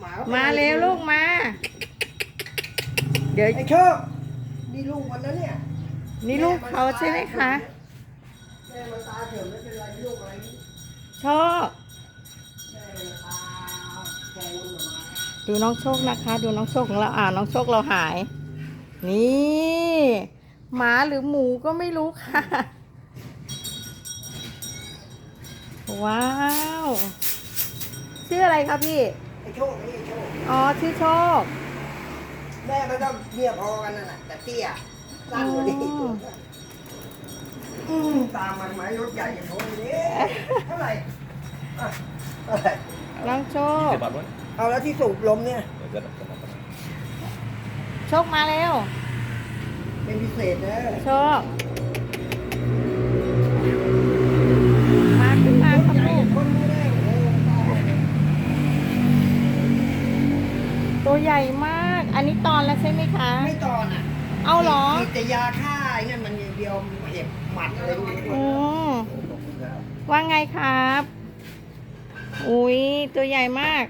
หมาก็มาเร็วลูกมา เดี๋ยวไอ้โชคนี่ลูกมันนะเนี่ยนี่ลูกเขาใช่ไหมคะแม่มันตาเฉยไม่เป็นไรลูกอะไรโชคแม่มันตาแกงมันมาดูน้องโชคนะคะ ดูน้องโชคของเราอ่าน้องโชคเราหาย นี่หมาหรือหมูก็ไม่รู้ค่ะ ว้าวชื่ออะไรครับพี่ ไอ้โชคนี่ไอ้โชคอ๋อชื่อโชค แม่มันก็เมียพอกันนั่นแหละแต่เตี้ยสั้นกว่านี้อ๋อ อืมตามมันไหมรถใหญ่จะโชนนี้เท่าไหร่อะเท่าไหร่น้องโชค Cái bật luôn. เอาแล้วที่สูบลมเนี่ย Để rất là rất là- โชคมาเร็วเป็นพิเศษนะโชค มาขึ้นมาครับ ใหญ่ ลูก จะทนไม่ได้โอ้ตาย ตัวใหญ่มาก อันนี้ตอนแล้วใช่ไหมคะ ไม่ตอนอะเอาเหรอมีแต่ยาฆ่าไอ้นั่นมันอย่างเดียวเห็บหมัดอะไรพวกนี้อืมว่าไงครับ อุ้ยตัวใหญ่มาก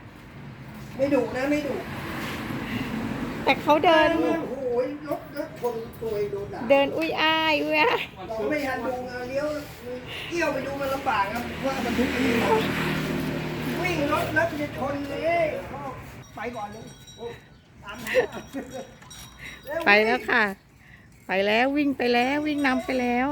ไม่ดุนะไม่ดุแต่เขาเดิน โอ้โหรถรถชนตัวเองโดนด่าเดินอุ้ยอ้ายอุ้ยอ้ายเราไม่ทันดูเงาเลี้ยวเที่ยวไปดูมันลำบากครับว่ามันทุกทีวิ่งรถแล้วจะชนเลย ไปก่อนเลยโอ้ตามมาไปแล้วค่ะ ไปแล้ววิ่งไปแล้ววิ่งนำไปแล้ว